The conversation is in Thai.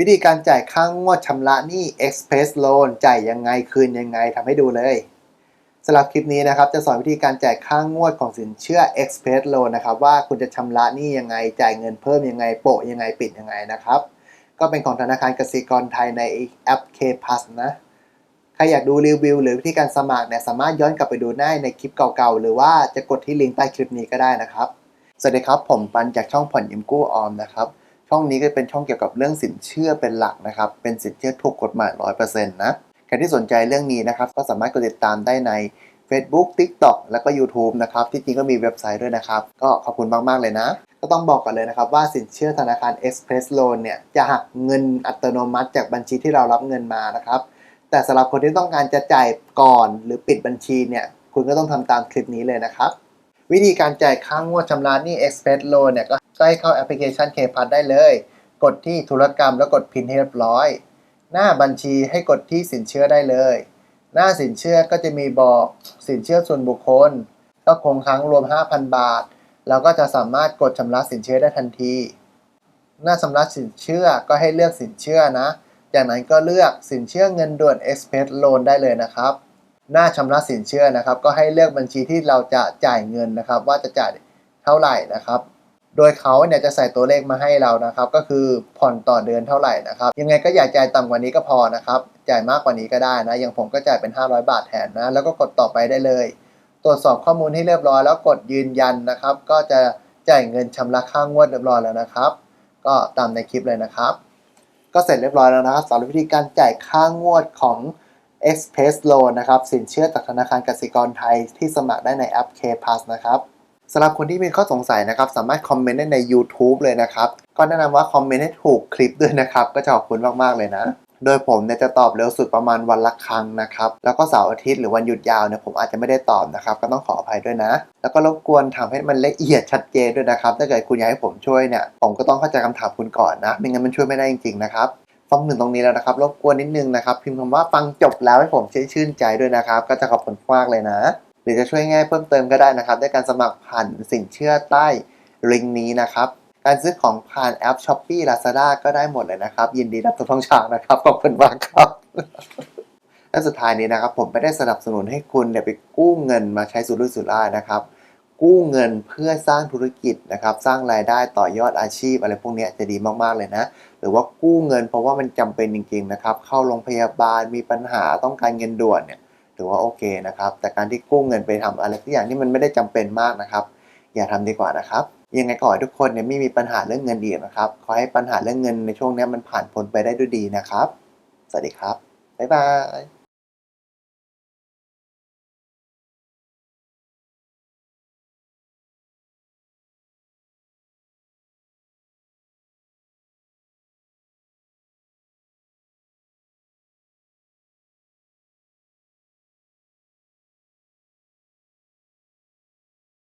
วิธีการจ่ายค่างวดชำระหนี้ Express Loan จ่ายยังไงคืนยังไงทำให้ดูเลยสำหรับคลิปนี้นะครับจะสอนวิธีการจ่ายค่างวดของสินเชื่อ Express Loan นะครับว่าคุณจะชำระหนี้ยังไง จ่ายเงินเพิ่มยังไง โปะยังไงปิดยังไงนะครับ ก็เป็นของธนาคารกสิกรไทยในแอป K Plus นะใครอยากดูรีวิว หรือวิธีการสมัครเนี่ยสามารถย้อนกลับไปดูได้ในคลิปเก่าๆ หรือว่าจะกดที่ลิงก์ใต้คลิปนี้ก็ได้นะครับ สวัสดีครับ ผมปันจากช่องผ่อนยิมกู้ออมนะครับ ช่องนี้ก็เป็นช่องเกี่ยวกับเรื่องสินเชื่อเป็นหลักนะครับ เป็นสินเชื่อถูกกฎหมาย 100%นะใครที่สนใจเรื่องนี้นะครับ ก็สามารถกดติดตามได้ใน Facebook TikTok แล้วก็ YouTube นะครับ ที่จริงก็มีเว็บไซต์ด้วยนะครับ ก็ขอบคุณมาก ๆ เลยนะ ก็ต้องบอกก่อนเลยนะครับ ว่าสินเชื่อธนาคาร Express Loan เนี่ย จะหักเงินอัตโนมัติจากบัญชีที่เรารับเงินมานะครับ แต่สำหรับคนที่ต้องการจะจ่ายก่อนหรือปิดบัญชีเนี่ย คุณก็ต้องทำตามคลิปนี้เลยนะครับ วิธีการจ่ายค่างวดชำระหนี้ Express Loan เนี่ยก็ ให้เข้าแอปพลิเคชัน K p a s ได้เลย กดที่ธุรกรรมแล้วกดพินให้เรียบร้อย หน้าบัญชีให้กดที่สินเชื่อได้เลย หน้าสินเชื่อก็จะมีบอกสินเชื่อส่วนบุคคล ก็คงค้างรวม 5,000 บาทเราก็จะสามารถกดชำระสินเชื่อได้ทันที หน้าชำระสินเชื่อก็ให้เลือกสินเชื่อนะ จากนั้นก็เลือกสินเชื่อเงินด่วน Express Loan ได้เลยนะครับหน้าชำระสินเชื่อนะครับ ก็ให้เลือกบัญชีที่เราจะจ่ายเงินนะครับ ว่าจะจ่ายเท่าไหร่นะครับ โดยเขาเนี่ยจะใส่ตัวเลขมาให้เรานะครับ ก็คือผ่อนต่อเดือนเท่าไหร่นะครับ ยังไงก็อย่าจ่ายต่ำกว่านี้ก็พอนะครับ จ่ายมากกว่านี้ก็ได้นะ อย่างผมก็จ่ายเป็น 500 บาทแทนนะ แล้วก็กดต่อไปได้เลย ตรวจสอบข้อมูลให้เรียบร้อย แล้วกดยืนยันนะครับ ก็จะจ่ายเงินชำระค่างวดเรียบร้อยแล้วนะครับ ก็ตามในคลิปเลยนะครับ ก็เสร็จเรียบร้อยแล้วนะครับสำหรับวิธีการจ่ายค่างวดของ Express Loan นะครับ สินเชื่อจากธนาคารกสิกรไทยที่สมัครได้ในแอป K Plus นะครับ สำหรับคนที่มีข้อสงสัยนะครับ สามารถคอมเมนต์ได้ใน YouTube เลยนะครับ ก็แนะนำว่าคอมเมนต์ให้ถูกคลิปด้วยนะครับ ก็จะขอบคุณมาก ๆ เลยนะ โดยผมเนี่ยจะตอบเร็วสุดประมาณวันละครั้งนะครับ แล้วก็เสาร์อาทิตย์หรือวันหยุดยาวเนี่ยผมอาจจะไม่ได้ตอบนะครับ ก็ต้องขออภัยด้วยนะ แล้วก็รบกวนทำให้มันละเอียดชัดเจนด้วยนะครับ ถ้าเกิดคุณอยากให้ผมช่วยเนี่ย ผมก็ต้องเข้าใจคำถามคุณก่อนนะ ไม่งั้นมันช่วยไม่ได้จริงๆนะครับฟังถึงตรงนี้แล้วนะครับ รบกวนนิดนึงนะครับ พิมพ์คำว่าฟังจบแล้วให้ผมชื่นใจด้วยนะครับ ก็จะขอบคุณมากเลยนะ รือจะช่วยง่ายเพิ่มเติมก็ได้นะครับด้วยการสมัครผ่านสินเชื่อใต้ลิงก์นี้นะครับการซื้อของผ่านแอป s h อ p e e Lazada ก็ได้หมดเลยนะครับ ยินดีรับทุกช่องทางนะครับขอบคุณมากครับและสุดท้ายนี้นะครับ ผมไม่ได้สนับสนุนให้คุณเนี่ยไปกู้เงินมาใช้สุรุ่ยสุร่ายนะครับ กู้เงินเพื่อสร้างธุรกิจนะครับ สร้างรายได้ต่อยอดอาชีพอะไรพวกนี้จะดีมากๆเลยนะ หรือว่ากู้เงินเพราะว่ามันจำเป็นจริงๆนะครับ เข้าโรงพยาบาลมีปัญหาต้องการเงินด่วนเนี่ย ถือว่าโอเคนะครับ แต่การที่กู้เงินไปทำอะไรทุกอย่างที่มันไม่ได้จำเป็นมากนะครับ อย่าทำดีกว่านะครับ ยังไงก็ขอให้ทุกคนเนี่ยไม่มีปัญหาเรื่องเงินอีกนะครับ ขอให้ปัญหาเรื่องเงินในช่วงนี้มันผ่านพ้นไปได้ด้วยดีนะครับ สวัสดีครับ บ๊ายบาย